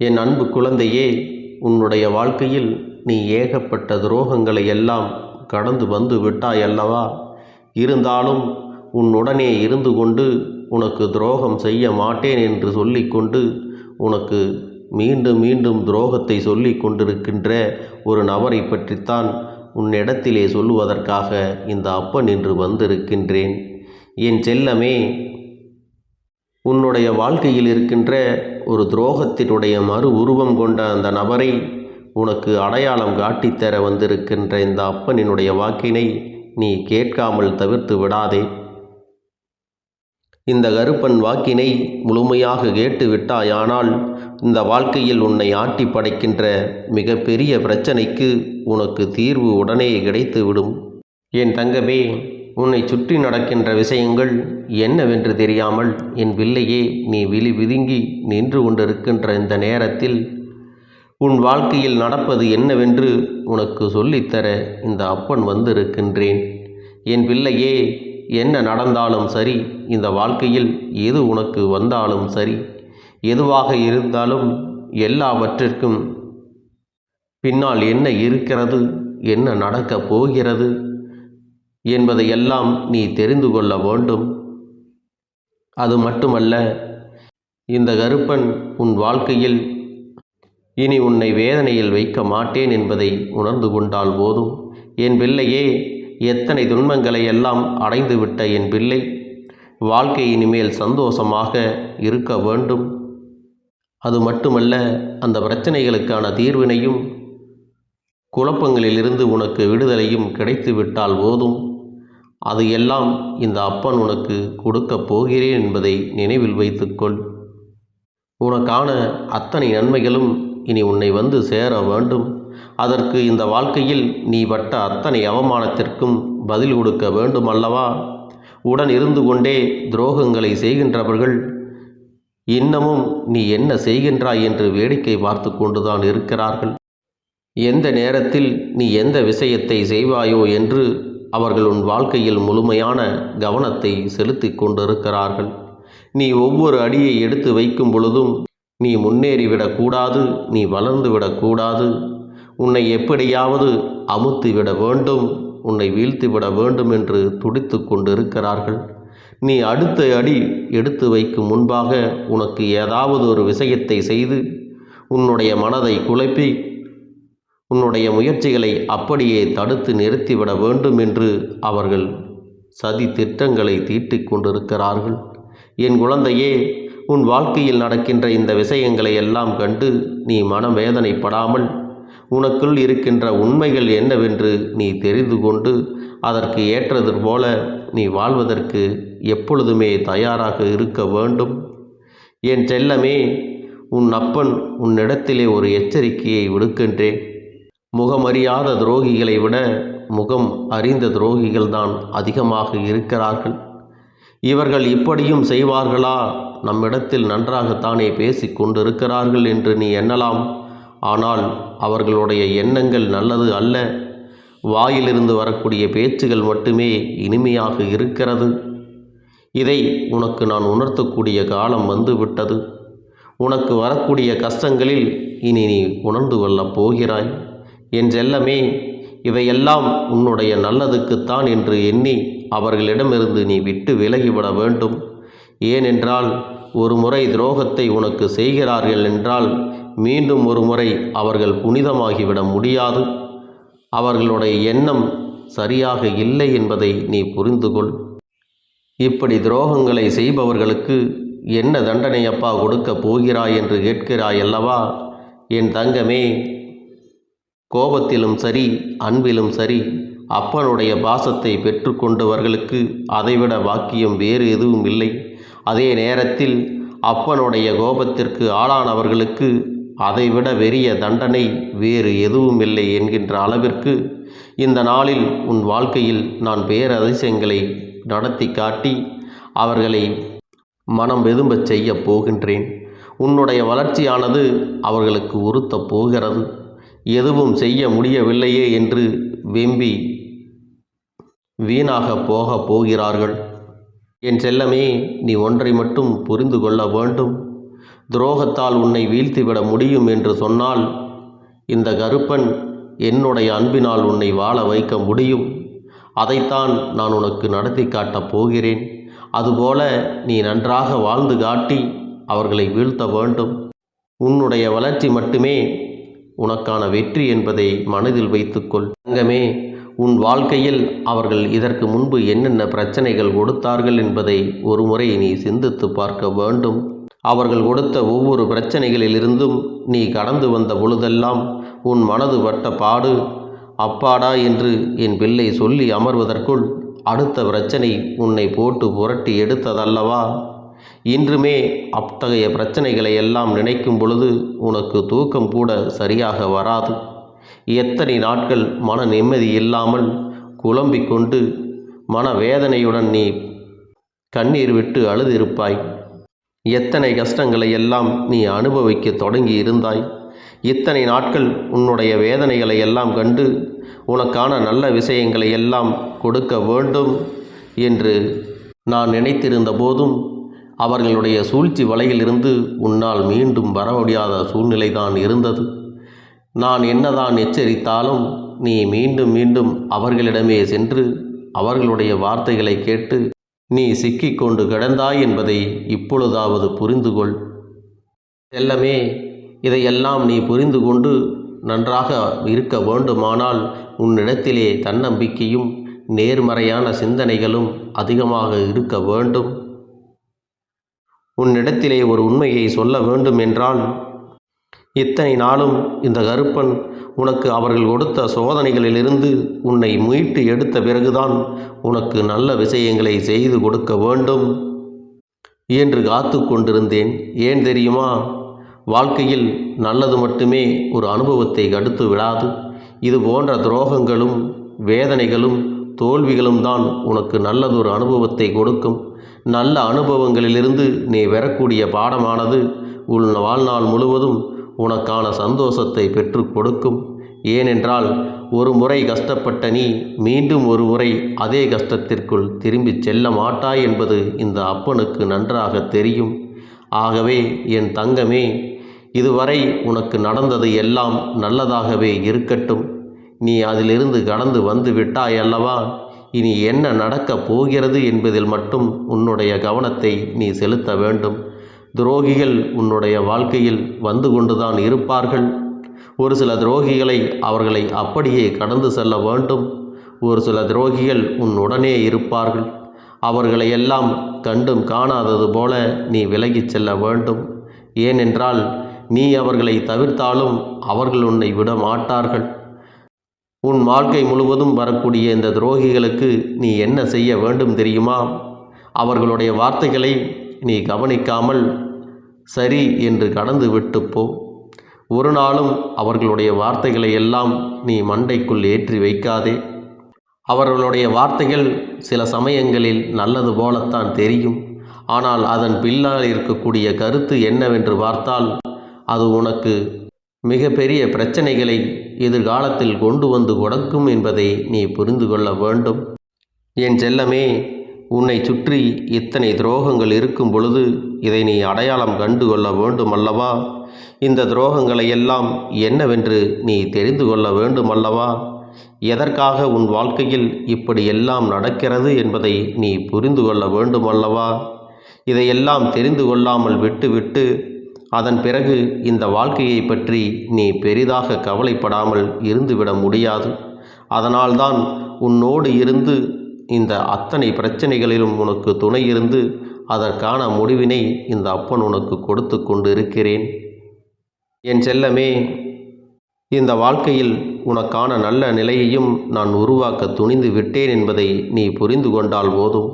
என் அன்பு குழந்தையே உன்னுடைய வாழ்க்கையில் நீ ஏகப்பட்ட துரோகங்களை எல்லாம் கடந்து வந்து விட்டாய் அல்லவா இருந்தாலும் உன்னுடனே இருந்து கொண்டு உனக்கு துரோகம் செய்ய மாட்டேன் என்று சொல்லிக்கொண்டு உனக்கு மீண்டும் மீண்டும் துரோகத்தை சொல்லி கொண்டிருக்கின்ற ஒரு நபரை பற்றித்தான் உன்னிடத்திலே சொல்லுவதற்காக இந்த அப்பன் இன்று வந்திருக்கின்றேன். என் செல்லமே உன்னுடைய வாழ்க்கையில் இருக்கின்ற ஒரு துரோகத்தினுடைய மறு உருவம் கொண்ட அந்த நபரை உனக்கு அடையாளம் காட்டித்தர வந்திருக்கின்ற இந்த அப்பனினுடைய வாக்கினை நீ கேட்காமல் தவிர்த்து விடாதே. இந்த கருப்பன் வாக்கினை முழுமையாக கேட்டு விட்டாயானால் இந்த வாழ்க்கையில் உன்னை ஆட்டி படைக்கின்ற மிகப்பெரிய பிரச்சனைக்கு உனக்கு தீர்வு உடனே கிடைத்துவிடும். என் தங்கமே உன்னை சுற்றி நடக்கின்ற விஷயங்கள் என்னவென்று தெரியாமல் என் பிள்ளையே நீ விழி விதுங்கி நின்று கொண்டிருக்கின்ற இந்த நேரத்தில் உன் வாழ்க்கையில் நடப்பது என்னவென்று உனக்கு சொல்லித்தர இந்த அப்பன் வந்திருக்கின்றேன். என் பிள்ளையே என்ன நடந்தாலும் சரி இந்த வாழ்க்கையில் எது உனக்கு வந்தாலும் சரி எதுவாக இருந்தாலும் எல்லாவற்றிற்கும் பின்னால் என்ன இருக்கிறது என்ன நடக்கப் போகிறது என்பதையெல்லாம் நீ தெரிந்து கொள்ள வேண்டும். அது மட்டுமல்ல இந்த கருப்பன் உன் வாழ்க்கையில் இனி உன்னை வேதனையில் வைக்க மாட்டேன் என்பதை உணர்ந்து கொண்டால் போதும். என் பிள்ளையே எத்தனை துன்பங்களை எல்லாம் அடைந்துவிட்ட என் பிள்ளை. வாழ்க்கை இனிமேல் சந்தோஷமாக இருக்க வேண்டும். அது மட்டுமல்ல அந்த பிரச்சனைகளுக்கான தீர்வினையும் குழப்பங்களிலிருந்து உனக்கு விடுதலையும் கிடைத்து விட்டால் போதும். அது எல்லாம் இந்த அப்பன் உனக்கு கொடுக்கப் போகிறேன் என்பதை நினைவில் வைத்துக்கொள். உனக்கான அத்தனை நன்மைகளும் இனி உன்னை வந்து சேர வேண்டும். அதற்கு இந்த வாழ்க்கையில் நீ பட்ட அத்தனை அவமானத்திற்கும் பதில் கொடுக்க வேண்டும் அல்லவா உடன் இருந்து கொண்டே துரோகங்களை செய்கின்றவர்கள் இன்னமும் நீ என்ன செய்கின்றாய் என்று வேடிக்கை பார்த்து கொண்டுதான் இருக்கிறார்கள். எந்த நேரத்தில் நீ எந்த விஷயத்தை செய்வாயோ என்று அவர்கள் உன் வாழ்க்கையில் முழுமையான கவனத்தை செலுத்தி கொண்டிருக்கிறார்கள். நீ ஒவ்வொரு அடியை எடுத்து வைக்கும் பொழுதும் நீ முன்னேறிவிடக்கூடாது நீ வளர்ந்து விடக்கூடாது உன்னை எப்படியாவது அமுத்தி விட வேண்டும் உன்னை வீழ்த்திவிட வேண்டும் என்று துடித்து கொண்டிருக்கிறார்கள். நீ அடுத்த அடி எடுத்து வைக்கும் முன்பாக உனக்கு ஏதாவது ஒரு விஷயத்தை செய்து உன்னுடைய மனதை குழப்பி உன்னுடைய முயற்சிகளை அப்படியே தடுத்து நிறுத்திவிட வேண்டும் என்று அவர்கள் சதி திட்டங்களை தீட்டிக் கொண்டிருக்கிறார்கள். என் குழந்தையே உன் வாழ்க்கையில் நடக்கின்ற இந்த விஷயங்களை எல்லாம் கண்டு நீ மனவேதனைப்படாமல் உனக்குள் இருக்கின்ற உண்மைகள் என்னவென்று நீ தெரிந்து கொண்டு அதற்கு ஏற்றது போல நீ வாழ்வதற்கு எப்பொழுதுமே தயாராக இருக்க வேண்டும். என் செல்லமே உன் அப்பன் உன்னிடத்திலே ஒரு எச்சரிக்கையை விடுக்கின்றேன். முகமறியாத துரோகிகளை விட முகம் அறிந்த துரோகிகள்தான் அதிகமாக இருக்கிறார்கள். இவர்கள் இப்படியும் செய்வார்களா? நம்மிடத்தில் நன்றாகத்தானே பேசிக் கொண்டிருக்கிறார்கள் என்று நீ எண்ணலாம். ஆனால் அவர்களுடைய எண்ணங்கள் நல்லது அல்ல. வாயிலிருந்து வரக்கூடிய பேச்சுகள் மட்டுமே இனிமையாக இருக்கிறது. இதை உனக்கு நான் உணர்த்தக்கூடிய காலம் வந்துவிட்டது. உனக்கு வரக்கூடிய கஷ்டங்களில் இனி நீ உணர்ந்து கொள்ளப் போகிறாய். என் செல்லமே இவையெல்லாம் உன்னுடைய நல்லதுக்குத்தான் என்று எண்ணி அவர்களிடமிருந்து நீ விட்டு விலகிவிட வேண்டும். ஏனென்றால் ஒரு முறை துரோகத்தை உனக்கு செய்கிறார்கள் என்றால் மீண்டும் ஒரு முறை அவர்கள் புனிதமாகிவிட முடியாது. அவர்களுடைய எண்ணம் சரியாக இல்லை என்பதை நீ புரிந்து கொள் இப்படி துரோகங்களை செய்பவர்களுக்கு என்ன தண்டனை அப்பா கொடுக்கப் போகிறாய் என்று கேட்கிறாய் அல்லவா? என் தங்கமே கோபத்திலும் சரி அன்பிலும் சரி அப்பனுடைய பாசத்தை பெற்றுக்கொண்டவர்களுக்கு அதைவிட வாக்கியம் வேறு எதுவும் இல்லை. அதே நேரத்தில் அப்பனுடைய கோபத்திற்கு ஆளானவர்களுக்கு அதைவிட வெறிய தண்டனை வேறு எதுவும் இல்லை என்கின்ற அளவிற்கு இந்த நாளில் உன் வாழ்க்கையில் நான் பேரதிசயங்களை நடத்தி காட்டி அவர்களை மனம் வெதும்பச் செய்யப் போகின்றேன். உன்னுடைய வளர்ச்சியானது அவர்களுக்கு உறுத்தப் போகிறது. எதுவும் செய்ய முடியவில்லையே என்று வெம்பி வீணாக போகப் போகிறார்கள். என் செல்லமே நீ ஒன்றை மட்டும் புரிந்து கொள்ள வேண்டும். துரோகத்தால் உன்னை வீழ்த்திவிட முடியும் என்று சொன்னால் இந்த கருப்பன் என்னுடைய அன்பினால் உன்னை வாழ வைக்க முடியும். அதைத்தான் நான் உனக்கு நடத்தி காட்டப் போகிறேன். அதுபோல நீ நன்றாக வாழ்ந்து காட்டி அவர்களை வீழ்த்த வேண்டும். உன்னுடைய வளர்ச்சி மட்டுமே உனக்கான வெற்றி என்பதை மனதில் வைத்துக்கொள். தங்கமே உன் வாழ்க்கையில் அவர்கள் இதற்கு முன்பு என்னென்ன பிரச்சனைகள் கொடுத்தார்கள் என்பதை ஒருமுறை நீ சிந்தித்து பார்க்க வேண்டும். அவர்கள் கொடுத்த ஒவ்வொரு பிரச்சனைகளிலிருந்தும் நீ கடந்து வந்த பொழுதெல்லாம் உன் மனது பட்ட பாடு அப்பாடா என்று என் பிள்ளை சொல்லி அமர்வதற்குள் அடுத்த பிரச்சனை உன்னை போட்டு புரட்டி எடுத்ததல்லவா? இன்றுமே அத்தகைய பிரச்சனைகளை எல்லாம் நினைக்கும் பொழுது உனக்கு தூக்கம் கூட சரியாக வராது. எத்தனை நாட்கள் மன நிம்மதி இல்லாமல் குழம்பிக் கொண்டு மனவேதனையுடன் நீ கண்ணீர் விட்டு அழுதிருப்பாய். எத்தனை கஷ்டங்களை எல்லாம் நீ அனுபவிக்க தொடங்கி இருந்தாய் இத்தனை நாட்கள் உன்னுடைய வேதனைகளை எல்லாம் கண்டு உனக்கான நல்ல விஷயங்களை எல்லாம் கொடுக்க வேண்டும் என்று நான் நினைத்திருந்த போதும் அவர்களுடைய சூழ்ச்சி வலையிலிருந்து உன்னால் மீண்டும் வர முடியாத சூழ்நிலைதான் இருந்தது. நான் என்னதான் எச்சரித்தாலும் நீ மீண்டும் மீண்டும் அவர்களிடமே சென்று அவர்களுடைய வார்த்தைகளை கேட்டு நீ சிக்கிக்கொண்டு கிடந்தாய் என்பதை இப்பொழுதாவது புரிந்து கொள் செல்லமே இதையெல்லாம் நீ புரிந்து கொண்டு நன்றாக இருக்க வேண்டுமானால் உன்னிடத்திலே தன்னம்பிக்கையும் நேர்மறையான சிந்தனைகளும் அதிகமாக இருக்க வேண்டும். உன்னிடத்திலே ஒரு உண்மையை சொல்ல வேண்டும் என்றால் இத்தனை நாளும் இந்த கருப்பன் உனக்கு அவர்கள் கொடுத்த சோதனைகளிலிருந்து உன்னை மீட்டு எடுத்த பிறகுதான் உனக்கு நல்ல விஷயங்களை செய்து கொடுக்க வேண்டும் என்று காத்து கொண்டிருந்தேன். ஏன் தெரியுமா? வாழ்க்கையில் நல்லது மட்டுமே ஒரு அனுபவத்தை கடுத்து விடாது. இது போன்ற துரோகங்களும் வேதனைகளும் தோல்விகளும் தான் உனக்கு நல்லதொரு அனுபவத்தை கொடுக்கும். நல்ல அனுபவங்களிலிருந்து நீ பெறக்கூடிய பாடமானது உன் வாழ்நாள் முழுவதும் உனக்கான சந்தோஷத்தை பெற்று கொடுக்கும். ஏனென்றால் ஒரு முறை கஷ்டப்பட்ட நீ மீண்டும் ஒரு முறை அதே கஷ்டத்திற்குள் திரும்பிச் செல்ல மாட்டாய் என்பது இந்த அப்பனுக்கு நன்றாக தெரியும். ஆகவே என் தங்கமே இதுவரை உனக்கு நடந்தது எல்லாம் நல்லதாகவே இருக்கட்டும். நீ அதிலிருந்து கடந்து வந்து விட்டாய் அல்லவா? இனி என்ன நடக்கப் போகிறது என்பதில் மட்டும் உன்னுடைய கவனத்தை நீ செலுத்த வேண்டும். துரோகிகள் உன்னுடைய வாழ்க்கையில் வந்து கொண்டுதான் இருப்பார்கள். ஒரு சில துரோகிகளை அவர்களை அப்படியே கடந்து செல்ல வேண்டும். ஒரு சில துரோகிகள் உன் உடனே இருப்பார்கள். அவர்களை எல்லாம் கண்டும் காணாதது போல நீ விலகிச் செல்ல வேண்டும். ஏனென்றால் நீ அவர்களை தவிர்த்தாலும் அவர்கள் உன்னை விட மாட்டார்கள் உன் வாழ்க்கை முழுவதும் வரக்கூடிய இந்த துரோகிகளுக்கு நீ என்ன செய்ய வேண்டும் தெரியுமா? அவர்களுடைய வார்த்தைகளை நீ கவனிக்காமல் சரி என்று கடந்து விட்டுப்போ போ. ஒரு நாளும் அவர்களுடைய வார்த்தைகளை எல்லாம் நீ மண்டைக்குள் ஏற்றி வைக்காதே. அவர்களுடைய வார்த்தைகள் சில சமயங்களில் நல்லது போலத்தான் தெரியும். ஆனால் அதன் பின்னால் இருக்கக்கூடிய கருத்து என்னவென்று பார்த்தால் அது உனக்கு மிகப்பெரிய பிரச்சனைகளை எதிர்காலத்தில் கொண்டு வந்து கொடுக்கும் என்பதை நீ புரிந்து கொள்ள வேண்டும். என் செல்லமே உன்னை சுற்றி இத்தனை துரோகங்கள் இருக்கும் பொழுது இதை நீ அடையாளம் கண்டு கொள்ள வேண்டும் அல்லவா? இந்த துரோகங்களை எல்லாம் என்னவென்று நீ தெரிந்து கொள்ள வேண்டும் அல்லவா? எதற்காக உன் வாழ்க்கையில் இப்படி எல்லாம் நடக்கிறது என்பதை நீ புரிந்து கொள்ள வேண்டும் அல்லவா? இதையெல்லாம் தெரிந்து கொள்ளாமல் விட்டுவிட்டு அதன் பிறகு இந்த வாழ்க்கையை பற்றி நீ பெரிதாக கவலைப்படாமல் இருந்துவிட முடியாது. அதனால்தான் உன்னோடு இருந்து இந்த அத்தனை பிரச்சனைகளிலும் உனக்கு துணை இருந்து அதற்கான முடிவினை இந்த அப்பன் உனக்கு கொடுத்து கொண்டு இருக்கிறேன் என் செல்லமே இந்த வாழ்க்கையில் உனக்கான நல்ல நிலையையும் நான் உருவாக்க துணிந்து விட்டேன் என்பதை நீ புரிந்து கொண்டால் போதும்.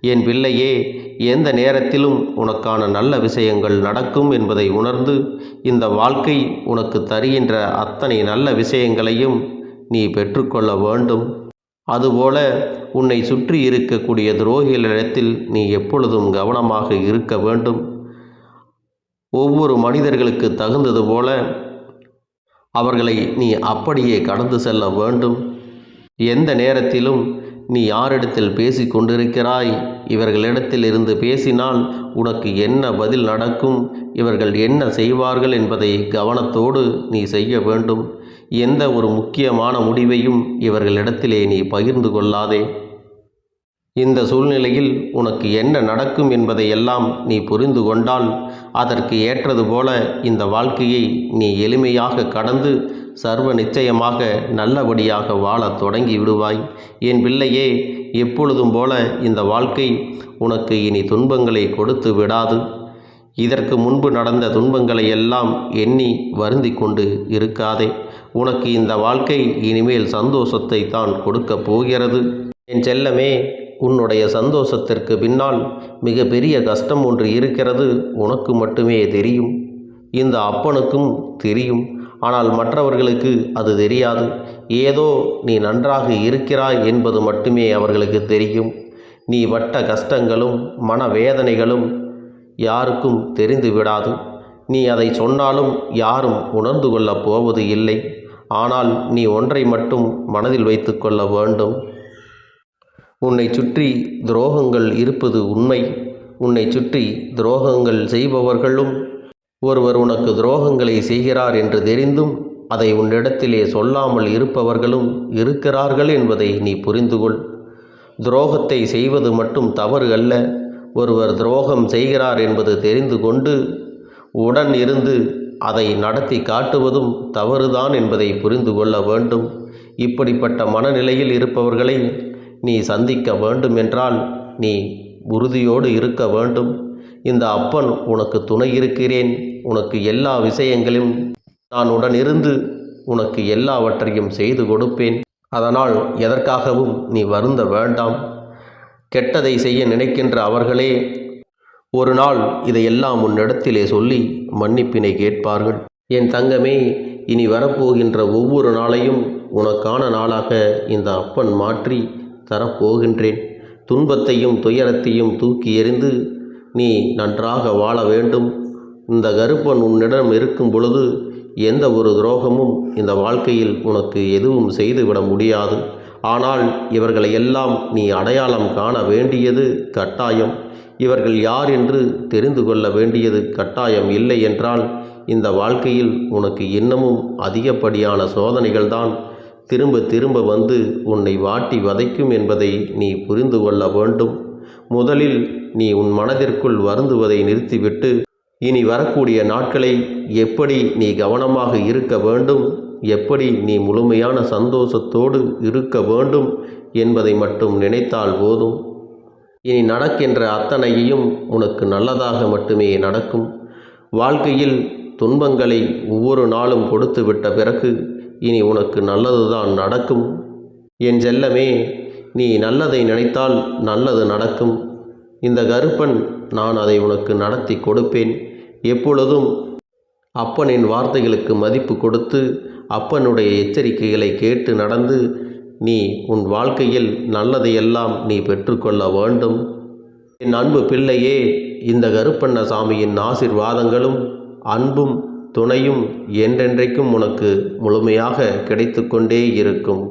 என் பிள்ளையே எந்த நேரத்திலும் உனக்கான நல்ல விஷயங்கள் நடக்கும் என்பதை உணர்ந்து இந்த வாழ்க்கை உனக்கு தருகின்ற அத்தனை நல்ல விஷயங்களையும் நீ பெற்றுக்கொள்ள வேண்டும். அதுபோல உன்னை சுற்றி இருக்கக்கூடிய துரோகிகளிடத்தில் நீ எப்பொழுதும் கவனமாக இருக்க வேண்டும். ஒவ்வொரு மனிதர்களுக்கு தகுந்தது போல அவர்களை நீ அப்படியே கடந்து செல்ல வேண்டும். எந்த நேரத்திலும் நீ யாரிடத்தில் பேசி கொண்டிருக்கிறாய்? இவர்களிடத்தில் இருந்து பேசினால் உனக்கு என்ன பதில் நடக்கும்? இவர்கள் என்ன செய்வார்கள் என்பதை கவனத்தோடு நீ செய்ய வேண்டும். எந்த ஒரு முக்கியமான முடிவையும் இவர்களிடத்திலே நீ பகிர்ந்து கொள்ளாதே. இந்த சூழ்நிலையில் உனக்கு என்ன நடக்கும் என்பதை எல்லாம் நீ புரிந்து கொண்டால் அதற்கு ஏற்றது போல இந்த வாழ்க்கையை நீ எளிமையாக கடந்து சர்வ நிச்சயமாக நல்லபடியாக வாழத் தொடங்கி விடுவாய். என் பிள்ளையே எப்பொழுதும் போல இந்த வாழ்க்கை உனக்கு இனி துன்பங்களை கொடுத்து விடாது. இதற்கு முன்பு நடந்த துன்பங்களை எல்லாம் எண்ணி வருந்தி கொண்டு இருக்காதே. உனக்கு இந்த வாழ்க்கை இனிமேல் சந்தோஷத்தை தான் கொடுக்கப் போகிறது. என் செல்லமே உன்னுடைய சந்தோஷத்திற்கு பின்னால் மிக பெரிய கஷ்டம் ஒன்று இருக்கிறது. உனக்கு மட்டுமே தெரியும். இந்த அப்பனுக்கும் தெரியும். ஆனால் மற்றவர்களுக்கு அது தெரியாது. ஏதோ நீ நன்றாக இருக்கிறாய் என்பது மட்டுமே அவர்களுக்கு தெரியும். நீ வட்ட கஷ்டங்களும் மனவேதனைகளும் யாருக்கும் தெரிந்து விடாது நீ அதை சொன்னாலும் யாரும் உணர்ந்து கொள்ளப் போவது இல்லை. ஆனால் நீ ஒன்றை மட்டும் மனதில் வைத்து கொள்ள வேண்டும். உன்னை சுற்றி துரோகங்கள் இருப்பது உண்மை. உன்னை சுற்றி துரோகங்கள் செய்பவர்களும் ஒருவர் உனக்கு துரோகங்களை செய்கிறார் என்று தெரிந்தும் அதை உன்னிடத்திலே சொல்லாமல் இருப்பவர்களும் இருக்கிறார்கள் என்பதை நீ புரிந்து கொள் துரோகத்தை செய்வது மட்டும் தவறு அல்ல. ஒருவர் துரோகம் செய்கிறார் என்பது தெரிந்து கொண்டு உடன் இருந்து அதை நடத்தி காட்டுவதும் தவறுதான் என்பதை புரிந்து கொள்ள வேண்டும். இப்படிப்பட்ட மனநிலையில் இருப்பவர்களை நீ சந்திக்க வேண்டும் என்றால் நீ உறுதியோடு இருக்க வேண்டும். இந்த அப்பன் உனக்கு துணை இருக்கிறேன். உனக்கு எல்லா விஷயங்களும் நான் உடனிருந்து உனக்கு எல்லாவற்றையும் செய்து கொடுப்பேன். அதனால் எதற்காகவும் நீ வருந்த வேண்டாம். கெட்டதை செய்ய நினைக்கின்ற அவர்களே ஒரு நாள் இதையெல்லாம் உன்னிடத்திலே சொல்லி மன்னிப்பினை கேட்பார்கள். என் தங்கமே இனி வரப்போகின்ற ஒவ்வொரு நாளையும் உனக்கான நாளாக இந்த அப்பன் மாற்றி தரப்போகின்றேன். துன்பத்தையும் துயரத்தையும் தூக்கி எறிந்து நீ நன்றாக வாழ வேண்டும். இந்த கருப்பன் உன்னிடம் இருக்கும் பொழுது எந்த ஒரு துரோகமும் இந்த வாழ்க்கையில் உனக்கு எதுவும் செய்துவிட முடியாது. ஆனால் இவர்களை எல்லாம் நீ அடையாளம் காண வேண்டியது கட்டாயம். இவர்கள் யார் என்று தெரிந்து கொள்ள வேண்டியது கட்டாயம் இல்லை என்றால் இந்த வாழ்க்கையில் உனக்கு இன்னமும் அதிகப்படியான சோதனைகள்தான். திரும்ப திரும்ப வந்து உன்னை வாட்டி வதைக்கும் என்பதை நீ புரிந்து கொள்ள வேண்டும். முதலில் நீ உன் மனதிற்குள் வருந்துவதை நிறுத்திவிட்டு இனி வரக்கூடிய நாட்களை எப்படி நீ கவனமாக இருக்க வேண்டும் எப்படி நீ முழுமையான சந்தோஷத்தோடு இருக்க வேண்டும் என்பதை மட்டும் நினைத்தால் போதும். இனி நடக்கின்ற அத்தனையையும் உனக்கு நல்லதாக மட்டுமே நடக்கும். வாழ்க்கையில் துன்பங்களை ஒவ்வொரு நாளும் கொடுத்து விட்ட பிறகு இனி உனக்கு நல்லதுதான் நடக்கும். என் செல்லமே நீ நல்லதை நினைத்தால் நல்லது நடக்கும். இந்த கருப்பன் நான் அதை உனக்கு நடத்தி கொடுப்பேன். எப்பொழுதும் அப்பனின் வார்த்தைகளுக்கு மதிப்பு கொடுத்து அப்பனுடைய எச்சரிக்கைகளை கேட்டு நடந்து நீ உன் வாழ்க்கையில் நல்லதையெல்லாம் நீ பெற்றுக்கொள்ள வேண்டும். என் அன்பு பிள்ளையே இந்த கருப்பண்ணசாமியின் ஆசிர்வாதங்களும் அன்பும் துணையும் என்றென்றைக்கும் உனக்கு முழுமையாக கிடைத்து கொண்டே இருக்கும்.